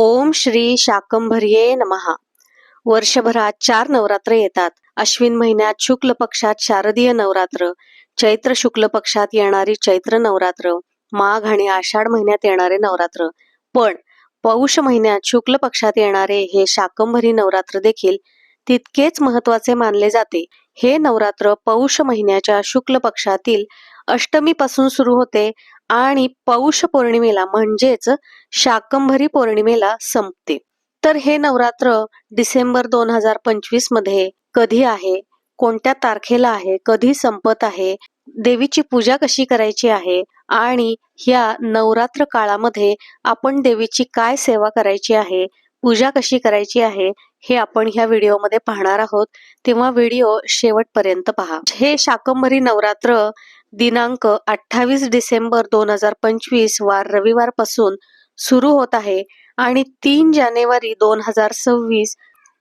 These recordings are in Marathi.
ओम श्री शाकंभर्ये नमहा वर्षभरात चार नवरात्र येतात. अश्विन महिन्यात शुक्ल पक्षात शारदीय नवरात्र चैत्र शुक्ल पक्षात येणारी चैत्र नवरात्र माघ आणि आषाढ महिन्यात येणारे नवरात्र. पण पौष महिन्यात शुक्ल पक्षात येणारे हे शाकंभरी नवरात्र देखील तितकेच महत्त्वाचे मानले जाते. हे नवरात्र पौष महिन्याच्या शुक्ल पक्षातील अष्टमीपासून सुरू होते आणि पौष पौर्णिमेला म्हणजेच शाकंभरी पौर्णिमेला संपते. तर हे नवरात्र डिसेंबर दोन हजार पंचवीसमध्ये कधी आहे? कोणत्या तारखेला आहे? कधी संपत आहे? देवीची पूजा कशी करायची आहे? आणि ह्या नवरात्र काळामध्ये आपण देवीची काय सेवा करायची आहे? पूजा कशी करायची आहे? हे आपण ह्या व्हिडिओमध्ये पाहणार आहोत. तेव्हा व्हिडिओ शेवटपर्यंत पहा. हे शाकंभरी नवरात्र दिनांक अठ्ठावीस डिसेंबर दोन हजार पंचवीस वार रविवारपासून सुरू होत आहे आणि तीन जानेवारी दोन हजार सव्वीस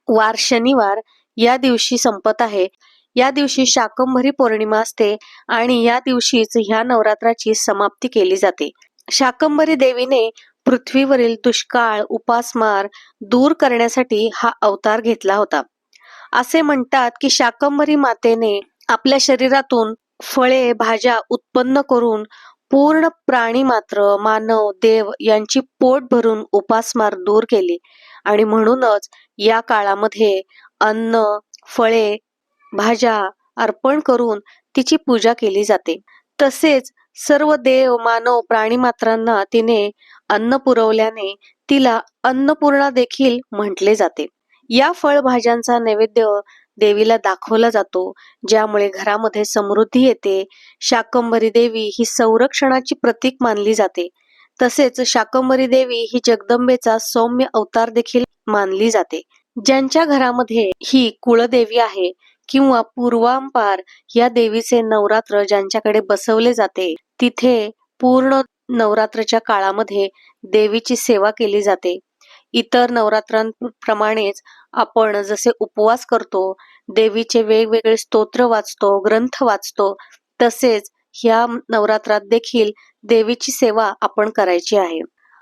वार शनिवार या दिवशी संपत आहे. या दिवशी शाकंभरी पौर्णिमा असते आणि या दिवशीच ह्या नवरात्राची समाप्ती केली जाते. शाकंभरी देवीने पृथ्वीवरील दुष्काळ उपासमार दूर करण्यासाठी हा अवतार घेतला होता. असे म्हणतात की शाकंभरी मातेने आपल्या शरीरातून फळे भाज्या उत्पन्न करून पूर्ण प्राणी मात्र मानव देव यांची पोट भरून उपासमार दूर केली. आणि म्हणूनच या काळामध्ये अन्न फळे भाज्या अर्पण करून तिची पूजा केली जाते. तसेच सर्व देव मानव प्राणीमात्रांना तिने अन्न पुरवल्याने तिला अन्नपूर्णा देखील म्हटले जाते. या फळभाज्यांचा नैवेद्य देवीला दाखवला जातो ज्यामुळे घरामध्ये समृद्धी येते. शाकंभरी देवी ही संरक्षणाची प्रतीक मानली जाते. तसेच शाकंभरी देवी ही जगदंबेचा सौम्य अवतार देखील मानली जाते. ज्यांच्या घरामध्ये ही कुळदेवी आहे किंवा पूर्वांपार या देवीचे नवरात्र ज्यांच्याकडे बसवले जाते तिथे पूर्ण नवरात्रच्या काळामध्ये देवीची सेवा केली जाते. इतर नवरात्रांप्रमाणेच आपण जसे उपवास करतो देवीचे वेगवेगळे स्तोत्र वाचतो ग्रंथ वाचतो तसेच ह्या नवरात्रात देखील देवीची सेवा आपण करायची आहे.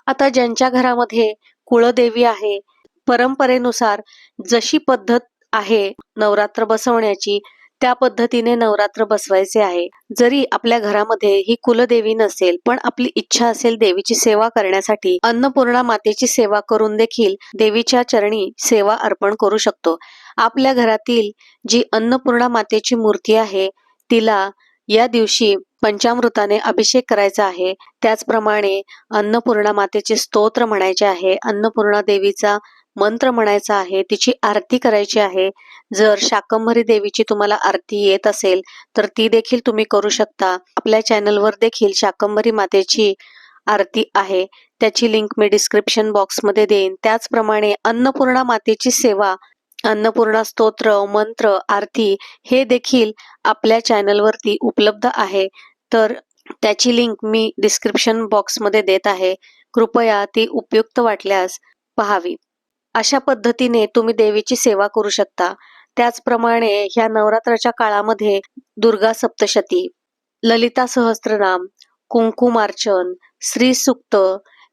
आता ज्यांच्या घरामध्ये कुळदेवी आहे परंपरेनुसार जशी पद्धत आहे नवरात्र बसवण्याची त्या पद्धतीने नवरात्र बसवायचे आहे. जरी आपल्या घरामध्ये ही कुलदेवी नसेल पण आपली इच्छा असेल देवीची सेवा करण्यासाठी अन्नपूर्णा मातेची सेवा करून देखील देवीच्या चरणी सेवा अर्पण करू शकतो. आपल्या घरातील जी अन्नपूर्णा मातेची मूर्ती आहे तिला या दिवशी पंचामृताने अभिषेक करायचा आहे. त्याचप्रमाणे अन्नपूर्णा मातेचे स्तोत्र म्हणायचे आहे. अन्नपूर्णा देवीचा मंत्र म्हणायचा आहे तिची आरती करायची आहे. जर शाकंभरी देवीची तुम्हाला आरती येत असेल तर ती देखील तुम्ही करू शकता. आपल्या चॅनलवर देखील शाकंभरी मातेची आरती आहे. त्याची लिंक मी डिस्क्रिप्शन बॉक्समध्ये देईन. त्याचप्रमाणे अन्नपूर्णा मातेची सेवा अन्नपूर्णा स्तोत्र मंत्र आरती हे देखील आपल्या चॅनलवरती उपलब्ध आहे. तर त्याची लिंक मी डिस्क्रिप्शन बॉक्समध्ये देत आहे. कृपया ती उपयुक्त वाटल्यास पहावी. अशा पद्धतीने तुम्ही देवीची सेवा करू शकता. त्याचप्रमाणे ह्या नवरात्राच्या काळामध्ये दुर्गा सप्तशती ललिता सहस्त्रनाम कुंकुमार्चन श्री सुक्त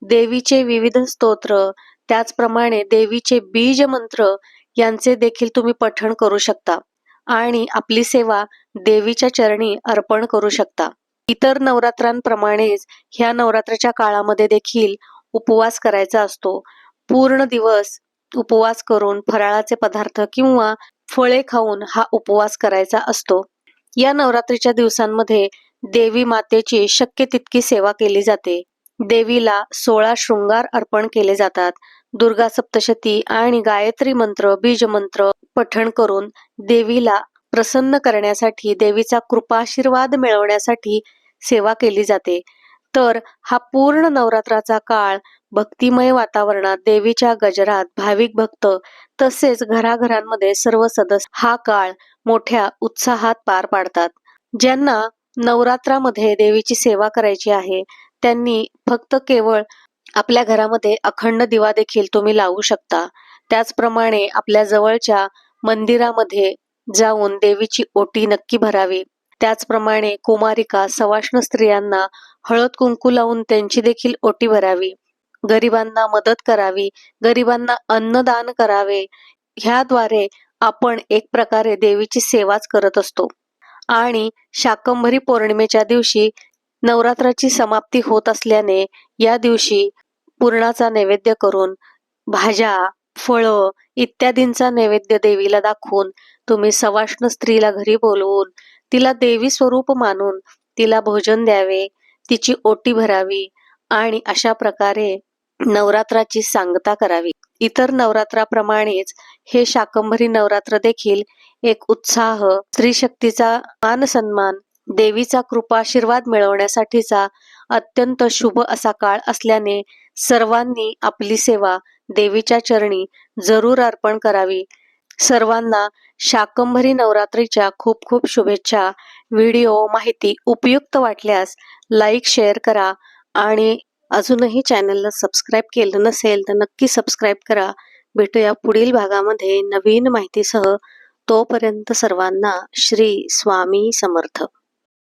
देवीचे विविध स्तोत्र त्याचप्रमाणे देवीचे बीज मंत्र यांचे देखील तुम्ही पठण करू शकता आणि आपली सेवा देवीच्या चरणी अर्पण करू शकता. इतर नवरात्रांप्रमाणेच ह्या नवरात्राच्या काळामध्ये देखील उपवास करायचा असतो. पूर्ण दिवस उपवास करून फराळाचे पदार्थ किंवा फळे खाऊन हा उपवास करायचा असतो. या नवरात्रीच्या दिवसांमध्ये देवी मातेची शक्य तितकी सेवा केली जाते. देवीला सोळा शृंगार अर्पण केले जातात. दुर्गा सप्तशती आणि गायत्री मंत्र बीज मंत्र पठण करून देवीला प्रसन्न करण्यासाठी देवीचा कृपाशीर्वाद मिळवण्यासाठी सेवा केली जाते. तर हा पूर्ण नवरात्राचा काळ भक्तिमय वातावरणात देवीच्या गजरात भाविक भक्त तसेच घराघरांमध्ये सर्व सदस्य हा काळ मोठ्या उत्साहात पार पाडतात. ज्यांना नवरात्रामध्ये देवीची सेवा करायची आहे त्यांनी फक्त केवळ आपल्या घरामध्ये अखंड दिवा देखील तुम्ही लावू शकता. त्याचप्रमाणे आपल्या जवळच्या मंदिरामध्ये जाऊन देवीची ओटी नक्की भरावी. त्याचप्रमाणे कुमारिका सवाष्ण स्त्रियांना हळद कुंकू लावून त्यांची देखील ओटी भरावी. गरिबांना मदत करावी. गरिबांना अन्नदान करावे. ह्याद्वारे आपण एक प्रकारे देवीची सेवाच करत असतो. आणि शाकंभरी पौर्णिमेच्या दिवशी नवरात्राची समाप्ती होत असल्याने या दिवशी पुरणाचा नैवेद्य करून भाज्या फळं इत्यादींचा नैवेद्य देवीला दाखवून तुम्ही सवाष्ण स्त्रीला घरी बोलवून तिला देवी स्वरूप मानून तिला भोजन द्यावे तिची ओटी भरावी आणि अशा प्रकारे नवरात्राची सांगता करावी. इतर नवरात्राप्रमाणेच हे शाकंभरी नवरात्र देखील एक उत्साह स्त्री शक्तीचा मान सन्मान देवीचा कृपाशीर्वाद मिळवण्यासाठीचा अत्यंत शुभ असा काळ असल्याने सर्वांनी आपली सेवा देवीच्या चरणी जरूर अर्पण करावी. सर्वांना शाकंभरी नवरात्रीच्या खूप खूप शुभेच्छा. व्हिडिओ माहिती उपयुक्त वाटल्यास लाईक शेअर करा आणि अजूनही चॅनलला सबस्क्राईब केलं नसेल तर नक्की सबस्क्राईब करा. भेटूया पुढील भागामध्ये नवीन माहितीसह. तोपर्यंत सर्वांना श्री स्वामी समर्थ.